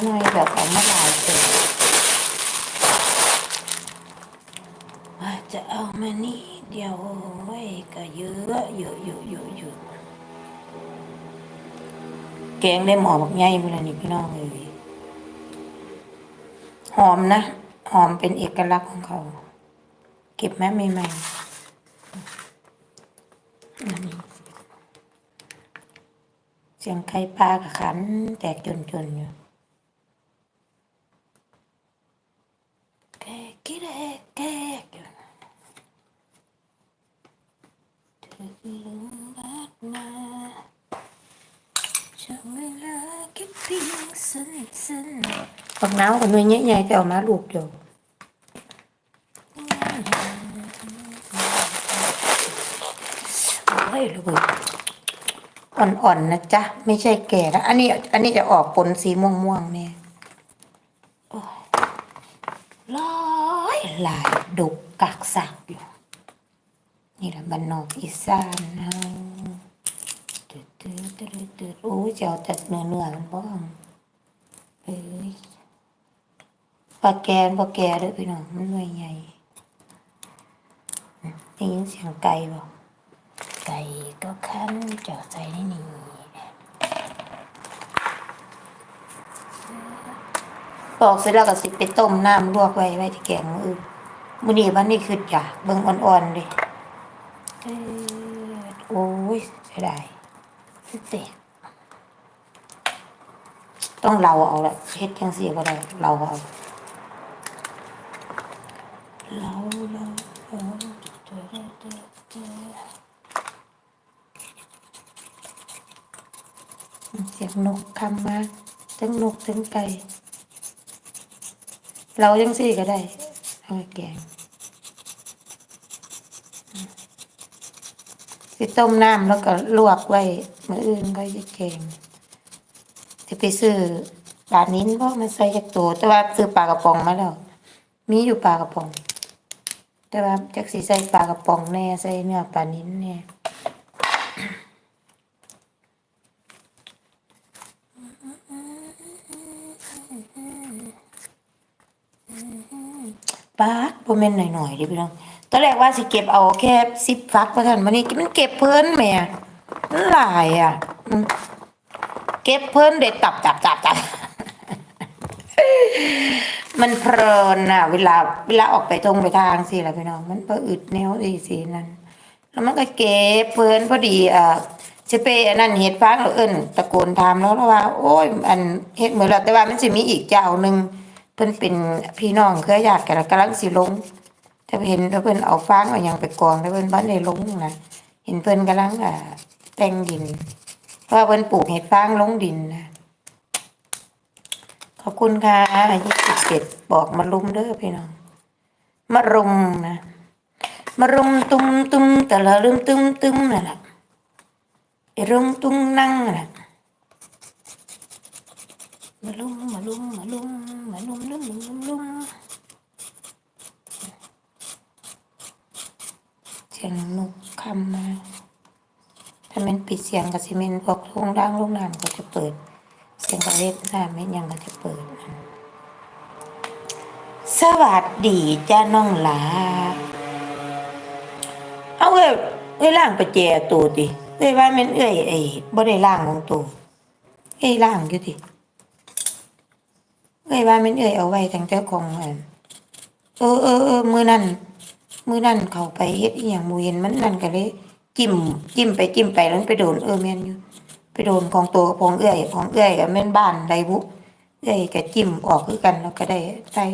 เอามาหน่อยเดี๋ยวเอามาหลายเต็มว่าจะเอามานี่เดียวโอ้ก็เยอะเยอะเยอะเยอะเยอะแกงได้หมอบักใหญ่เมื่อนี่พี่น้องเลยหอมนะหอมเป็นเอกลักษณ์ของเขา เก็บแม่ใหม่ๆเสียงไข่ปลากับขัน แตกจนๆอยู่แกกกิแดกแกกอยู่เธอลืมรักนาช่างเวลาคิดเพียงสั้นๆ ฝักน้ำกับหน่วยใหญ่ๆแต่เอามาลูกเดียวโอ้ยระเบิดอ่อนๆนะจ๊ะ ไม่ใช่แก่นะอันนี้ อันนี้จะออกปนสีม่วงๆเนี่ยโอ้ยหลายดกกักสักอยู่ นี่แหละบ้านนอกอีสานเฮาตืดตืดตืดตืดโอ้ยเจ้าแต่เนื้อเนื้อมันบ้องเอ้ย ปลาแกนปลาแกเด้อพี่น้องมันหน่วยใหญ่ได้ยินเสียงไก่บ่ไก่ก็คั้นเจาะใส่ในนี่ปอกเสร็จแล้วก็สิไปต้มน้ำลวกไว้ไว้ที่แกงมืออื่นมื้อนี้วันนี้คืออยากเบิ่งอ่อนๆเลยเอ้อโอ้ยเสียดายแตกต้องเราเอาละเฮ็ดจังซี่ก็ได้เราเอา เราเราเราเด้อเด้อเด้ออเสียงนกคำมาทั้งนกทั้งไก่ เราจังสี่ก็ได้เอาแกงสิต้มน้ำแล้วก็ลวกไว้มืออื่นก็จะแกงจะไปซื้อปลานิ้นเพราะมันใส่จากตัวแต่ว่าซื้อปลากระป๋องมาแล้ว มีอยู่ปลากระป๋อง แต่ว่าจักสิใส่ปลากระป๋องแน่ใส่เนื้อปลานิ้นแน่ปาดบ่แม่นหน่อยๆดิพี่น้องตอนแรกว่าสิเก็บเอาแค่สิบฟักว่าซั่นวันนี้มันเก็บเพิ่นแม่มันหลายอะ เก็บเพิ่นเด็ดตับตับตับตับ มันเพลินอะ เวลาเวลาออกไปทงไปทางสิล่ะพี่น้อง มันบ่อึดแนวดีสินั่นแล้วมันก็เก็บเพิ่นพอดีอ่าสิไปอันนั้นเฮ็ดฟังแล้วเอิ้นตะโกนถามแล้วแล้วว่า โอ้ย อันเฮ็ดเหมือนแล้วแต่ว่ามันสิมีอีกเจ้าหนึงเพิ่นเป็นพี่น้องเครือญาติกันแล้วกำลังสิลงแต่เห็นแล้วเพิ่นเอาฟางเอาหยังไปกองแล้วเพิ่นบ่ได้ลงนะเห็นเพิ่นกำลังอ่าแต่งดินเพราะว่าเพิ่นปลูกเห็ดฟางลงดินนะขอบคุณค่ะ27บ บอกมารุมเด้อพี่น้องมารุมนะมารุมตุ้มตุ้มแต่ละรุมตุ้มตุ้มนั่นแหละไอ้รุมตุ้งนั่งน่ะมาลุมมาลุมมาลุมมาลุมลุมลุมลุมลุมเสียงนกคำมาถ้ามันปิดเสียงกับซีเมนต์พวกโรงร่างโรงน้ำก็จะเปิด เสียงกระเล็ดน้ำไม่ยังก็จะเปิด สวัสดีจ้าน้องหลา เอาเอ้ยเอ้ยล่างไปแจตัวติเอ้ยว่ามันเอ้ยไอ้บ่ได้ล่างของตัวเอ้ยล่างอยู่ติเอ้ยว่ามันเอ้ยเอาไว้ตั้งแต่ของเออเออเออมือนั่นมือนั่นเขาไปเฮ็ดอีหยังมูเห็นมันนั่นก็เลยจิ้มจิ้มไปจิ้มไปแล้วไปโดนเออแม่นอยู่ไปโดนของตัวของเอ้ยของเอ้ยก็แม่นบ้านใดบุเอ้ยก็จิ้มออกคือกันแล้วก็ได้ใส่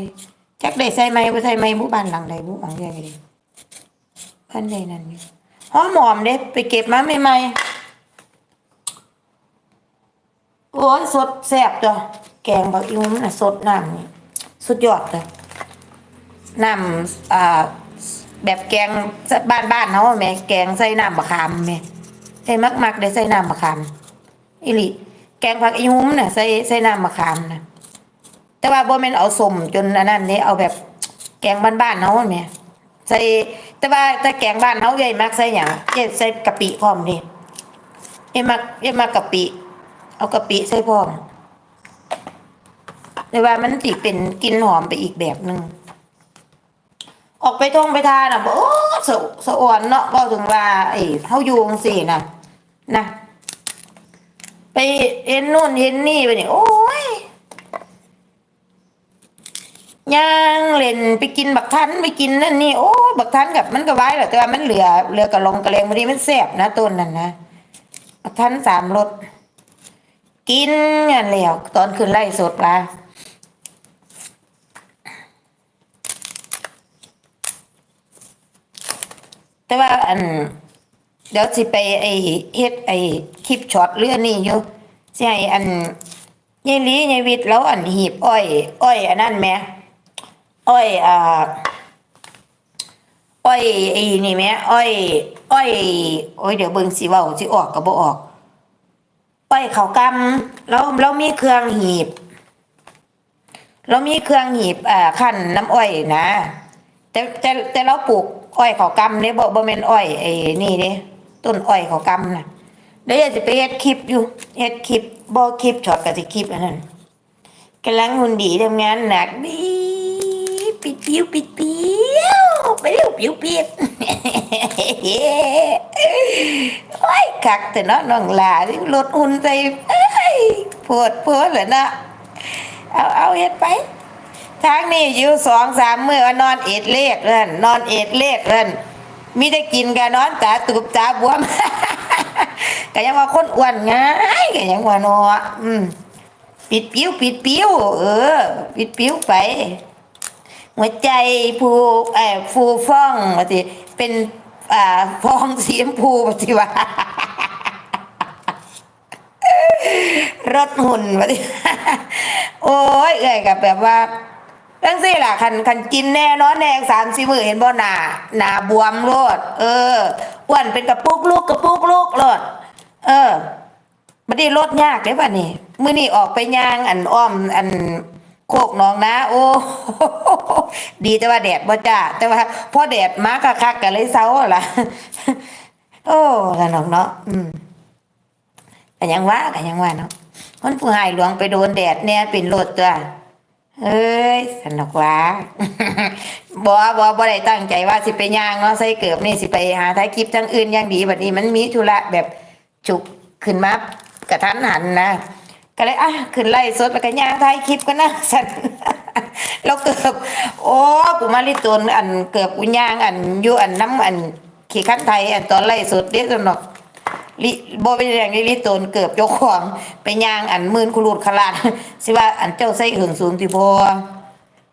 จักได้ใส่ไหมบ่ใส่ไหมบุบ้านหลังใดบุของเอ้ยก็ได้บ้านใดนั่นอยู่หอมหอมเด้ไปเก็บมาใหม่ๆโอ้ยสดแซ่บจ้ะแกงบักอิวมันน่ะสดน้ำนี่สุดยอดเลยน้ำอ่าแบบแกงบ้านบ้านเฮาแหม่แกงใส่น้ำมะขามแหม่ใส่มักๆได้ใส่น้ำมะขามอีหลีแกงผักอิวมันน่ะใส่ใส่น้ำมะขามนะ แต่ว่าบ่แม่นเอาสมจนอันนั้นนี่เอาแบบแกงบ้านๆเฮาแม่ใส่แต่ว่าถ้าแกงบ้านเฮาใหญ่มักใส่หยังเอใส่กะปิพร้อมนี่เอ้ยมักเอ้ยมักกะปิ เอากะปิใส่พร้อมแต่ว่ามันสิเป็นกลิ่นหอมไปอีกแบบหนึ่งออกไปทงไปทานอะบ่โอ้สสะอ่อนเนาะก็ถึงว่าไอ้เฮาอยู่จังซี่น่ะนะไปเห็นนู่นเห็นนี่ไปนี่โอ้ ย่างเล่นไปกินบักทันไปกินนั่นนี่โอ้บักทันกับมันก็ไว้แหละแต่ว่ามันเหลือเหลือกระลงกระเลงพอดีมันแซ่บนะต้นนั่นนะบักทันสามรสกินอย่างแล้วตอนขึ้นไล่สดละแต่ว่าอัน เดี๋ยวสิไปไอเฮ็ดไอคลิปช็อตเรื่องนี้อยู่ให้อันยายลียายวิทย์แล้วอันหีบอ้อย อ้อยอันนั้นแหม อ้อยอ่าอ้อยไอ้นี่แม่อ้อยอ้อยโอ้ยเดี๋ยวเบิ่งสิเว้าสิออกก็บ่ออก อ้อยเขากำแล้วแล้วมีเครื่องหีบเรามีเครื่องหีบอ่าขั้นน้ำอ้อยนะ แต่แต่แต่เราปลูกอ้อยเขากำเนี่ยบ่บ่แม่นอ้อยไอ้นี่เด้ต้นอ้อยเขากำนะเดี๋ยวจะไปเฮ็ดคลิปอยู่เฮ็ดคลิปบ่คลิปช็อตกับสิคลิปอันนั้นกำลังหุ่นดีทำงานหนักดี ปิดปิ้วปิดปิ้วไปเร็วปิ้วปิดโอ้ยคักแต่เนาะน้องหลาที่ลดหุ่นใส่เอ้ยปวดปวดเลยนะเอาเอาเฮ็ดไปทางนี้อยู่สองสามมืออนอนเอ็ดเลขเล่นนอนเอ็ดเลขเล่นมีได้กินกันนอนตาตูบตาบวมก็ยังว่าคนอ้วนง่ายก็ยังว่าเนาะอืมปิดปิ้วปิดปิ้วเออ ปิดปิ้วไป หัวใจผูเอ่อฟูฟ่องว่าสิเป็นอ่าฟองสีชมพูว่าสิว่ารถหุ่นว่าสิโอ้ยเอ้ยกับแบบว่าตั้งสิล่ะคันคันกินแน่นอนแน่สามสี่มือเห็นบ่หนาหนาบวมโลด เอออ้วนเป็นกระปุกลูกกระปุกลูกโลด เออบัดนี้ลดยากเด้ป่ะนี่มื้อนี้ออกไปย่างอันอ้อมอัน โคกหนองนะ โอ้ดีแต่ว่าแดดบ่จ้าแต่ว่าพอแดดมาคักๆก็เลยเซาล่ะ โอ้ละน้องเนาะอืมก็ยังว่าก็ยังว่าเนาะคนผู้หายหลวงไปโดนแดดเนี่ยเป็นรถตัวเอ้ยสนุกว่าบ่บ่บ่ได้ตั้งใจว่าสิไปย่างเนาะใส่เกือบนี่สิไปหาถ่ายคลิปทั้งอื่นอย่างดีแบัดนี้มันมีธุระแบบฉุกขึ้นมากระทันหันนะ ก็เลยอะขึ้นไล่สดไปกันย่างถ่ายคลิปกันนะสันแล้วเกือบโอ้กูมาลิตนอันเกือบกูย่างอันอยู่อันน้ำอันขี่ขั้นไทยอันตอนไล่สดเด็ดสนอกลิโบ่เป็นอย่างนี้ลิโตนเกือบเจ้าของไปย่างอันมื่นคุรูดขลาดสิว่าอันเจ้าใส่หึงสูงที่พอ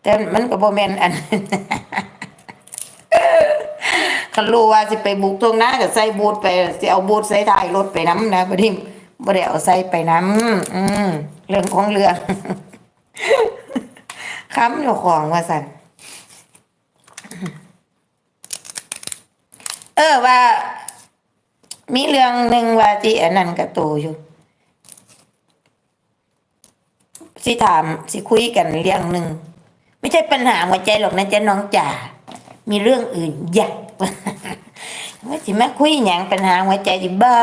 แต่มันก็บ่แมนอันคันรู้ว่าสิไปบุกตรงนั้นก็ใส่บูทไปสิเอาบูทใส่ท้ายรถไปน้ำนะบ่ได้ บ่ได้เอาใส่ไปน้ำอืมเรื่องของเรื่องค้ำเจ้าของว่าสันเออว่า มีเรื่องหนึ่งว่าที่อันนั้นกับตูอยู่สิถามสิคุยกันเรื่องหนึ่งไม่ใช่ปัญหาหัวใจหรอกนะจ๊ะน้องจ๋ามีเรื่องอื่นใหญ่ว่าสิมาคุยอย่างปัญหาหัวใจดิบ้า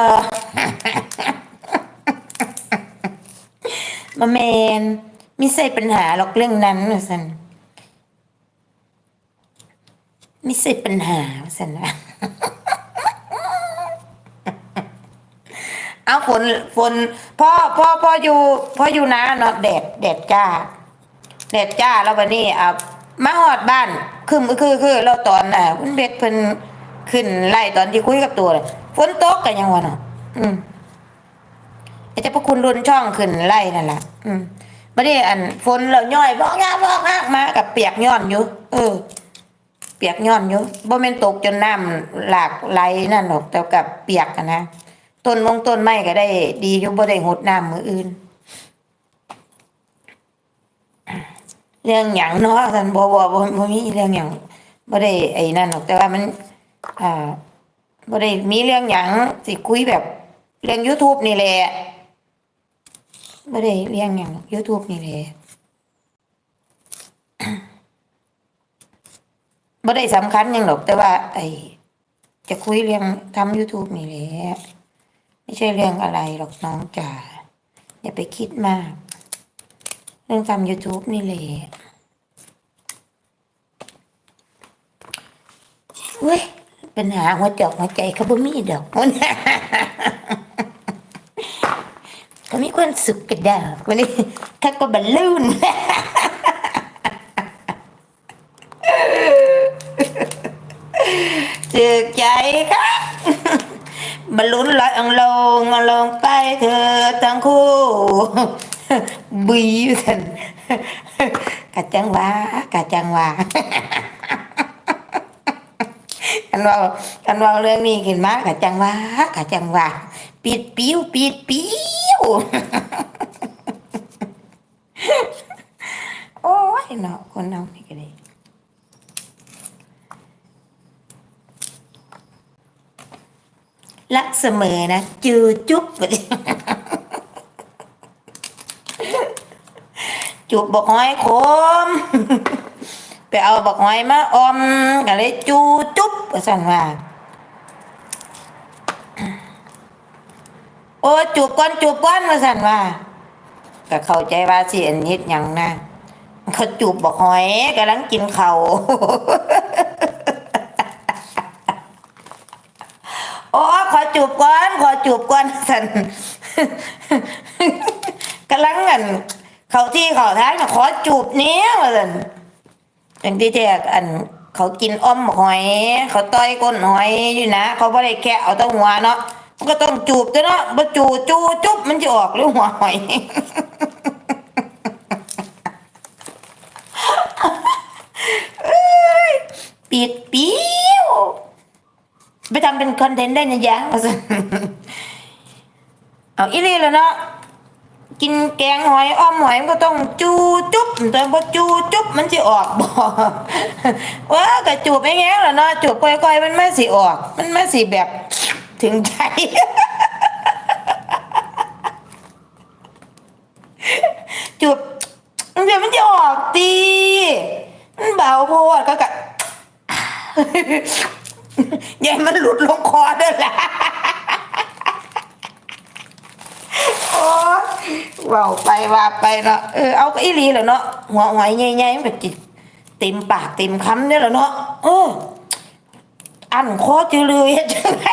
มาแมนไม่ใช่ปัญหาหรอกเรื่องนั้นว่าสันไม่ใช่ปัญหาสันว่าเอาฝนฝนพ่อพ่อพ่ออยู่พ่ออยู่นะเนาะแดดแดดจ้าแดดจ้าแล้ววันนี้อะมาหอดบ้านคือคือคือเราตอนอะคุณเบ็ดเพิ่นขึ้นไล่ตอนที่คุยกับตัวเลยฝนตกกันยังวะเนาะอืม จ้าพระคุณรุนช่องขึ้นไล่นั่นแหละอืมไม่ได้อันฝนเราย่อยบอกงาบอกงามากับเปียกย้อนอยู่ เออ เปียกย้อนอยู่บ่แม่นตกจนน้ำหลากไหลนั่นหรอกแต่กับเปียกอะนะต้นมงต้นไม้ก็ได้ ดีอยู่บ่ได้หดน้ำมืออื่น เรื่องหยังเนาะท่านบ่บ่บ่บ่มีเรื่องหยังบ่ได้ไอ้นั่นหรอกแต่ว่ามันอ่าบ่ได้มีเรื่องหยังสิคุยแบบเรื่อง YouTube นี่แหละ บ่ได้เรื่องหยังหรอก YouTube นี่แหละบ่ได้สำคัญหยังหรอกแต่ว่า ไอ้จะคุยเรื่องทำ YouTube นี่แหละไม่ใช่เรื่องอะไรหรอกน้องจ๋าอย่าไปคิดมาก เรื่องทำ YouTube นี่แหละเว้ยปัญหาหัวจอกหัวใจเขาบ่มีดอก ก็มีความสุขกันดอกวันนี้เขาก็บอลลูนเจือใจครับบรรลุนลอยองลงองลงไปเธอทั้งคู่บีสันกะจังวากะจังวากันว่ากันว่าเรื่องนี้ขึ้นมากะจังวากะจังวาปิดปิ้วปิดปิ้ว โอ้ยเนาะคนเรานี่ก็ได้รักเสมอนะจูจุ๊บไปจูบบอกห้อยขมไปเอาบอกห้อยมาอมก็เลยจูจุ๊บก็สั่นว่า อ้จูบก้อนจูบก้อนมาสั่นว่าก็เข้าใจว่าสิอันเฮ็ดยังนะเขาจูบบอกหอยกำลังกินเขาโอ้ขอจูบก่อนขอจูบก่อนสันกำลังเงินเขาที่เขาท้ายขอจูบเนี้ยว่าสันอย่างที่แท้อันเขากินอ้อมหอย เขาต้อยก้นหอยอยู่นะ เขาไม่ได้แค่เอาตั้งหัวเนาะ มันก็ต้องจูบด้วยนะบ่จูจูจุ๊บมันจะออกหรือหัวหอยปิดปิ้วไปทำเป็นคอนเทนต์ได้นะยะเอาอีนี่แล้วเนาะกินแกงหอยอ้อมหอยมันก็ต้องจูจุ๊บแต่พอจูจุ๊บมันจะออกบ่ว่ากระจูบไม่แง่แล้วเนาะจูบก้อยๆมันไม่สิออก มันไม่สิแบบ ถึงใจจูบเดี๋ยวมันจะออกตีมันเบาโพดก็กะยัยมันหลุดลงคอเด้อล่ะโอ้เว่าไปว่าไปเนาะเออเอาก็อีหลีแหล้วเนาะหัวหอยใหญ่ๆมันก็จิเต็มปากเต็มคำเนี่ยแหละเนาะเอออันคอจือเลยจังไง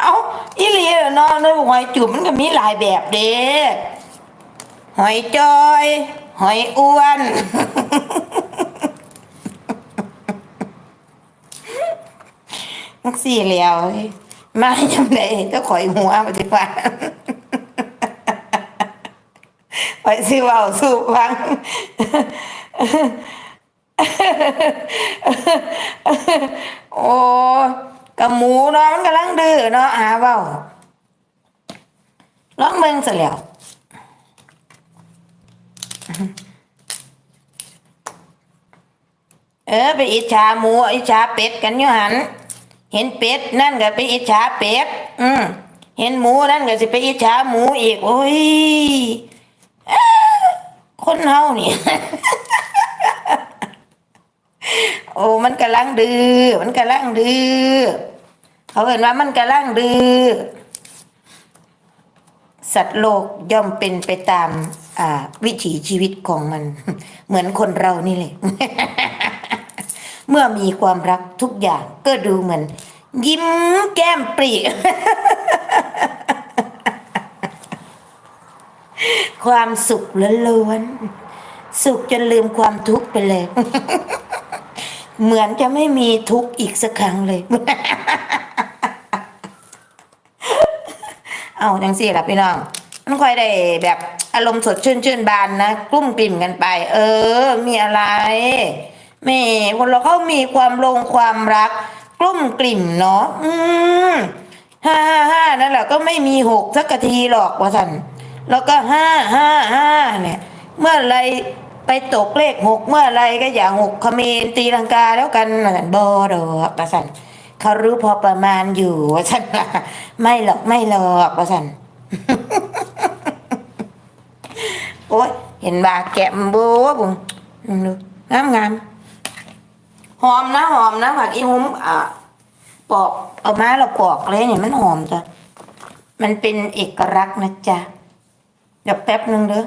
เอาอีหลีแหละเนาะในห อยจุ่มมันก็มีหลายแบบเด้หอยจอย หอยอ้วนมักสี่เหลียวเฮ้ยมาจำได้ก็ข่อยหัวปฏิบัติไปสิเว่าสู้ฟังโอ้กับหมูเนาะมันกำลังดื้อเนาะหาเว้า ลองเบิ่งซะแล้วเออไปอิจฉาหมูอิจฉาเป็ดกันอยู่หัน เห็นเป็ดนั่นก็ไปอิจฉาเป็ดอืมเห็นหมูนั่นก็สิไปอิจฉาหมูอีกโอ้ยอ้อคนเฮานี่ โอ้มันกำลังดื้อมันกำลังดื้อเขาเห็นว่ามันกำลังดื้อ สัตว์โลกย่อมเป็นไปตามวิถีชีวิตของมัน เหมือนคนเรานี่แหละเมื่อมีความรักทุกอย่างก็ดูเหมือน ยิ้มแก้มปรีความสุขล้วนๆสุขจนลืมความทุกข์ไปเลย เหมือนจะไม่มีทุกข์อีกสักครั้งเลย เอาจังสี่ล่ะพี่น้องมันค่อยได้แบบอารมณ์สดชื่นชื่นบานนะกลุ้มกลิ่มกันไป เออ มีอะไรแม่คนเราเขามีความลงความรัก กลุ้มกลิ่มเนาะอืมห้าห้าห้านั่นแหละก็ไม่มีหกสักทีหรอกว่าสันแล้วก็ห้าห้าห้าเนี่ย เมื่อไรไปตกเลขหกเมื่อไรก็อย่าหกเขมรตีลังกาแล้วกันนั่นบอดอกว่าสัน เขารู้พอประมาณอยู่ว่าสันไม่หรอกไม่หรอกว่าสันโอ้ยเห็นว่าแกะมโบ้บุงดูงามงามหอมนะหอมนะผักอีหุ้มอ่าปอกเอามาเราปอกเลยเนี่ยมันหอมจ้ะมันเป็นเอกลักษณ์นะจ๊ะเดี๋ยวแป๊บนึงเด้อ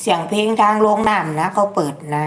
เสียงเพลงทางโรงน้ำนะเขาเปิดนะ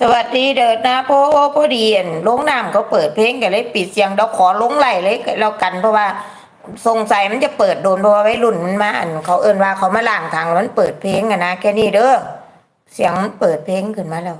สวัสดีเดิดนะพ่อพ่อเดียนลงน้ำเขาเปิดเพลงกันเลยปิดเสียงเราขอลงไหลเลยเรากันเพราะว่าสงสัยมันจะเปิดโดนเพราะว่าวัยรุ่นมันมาอันเขาเอินว่าเขามาล่างทางแล้วมันเปิดเพลงอะนะแค่นี้เด้อเสียงมันเปิดเพลงขึ้นมาแล้ว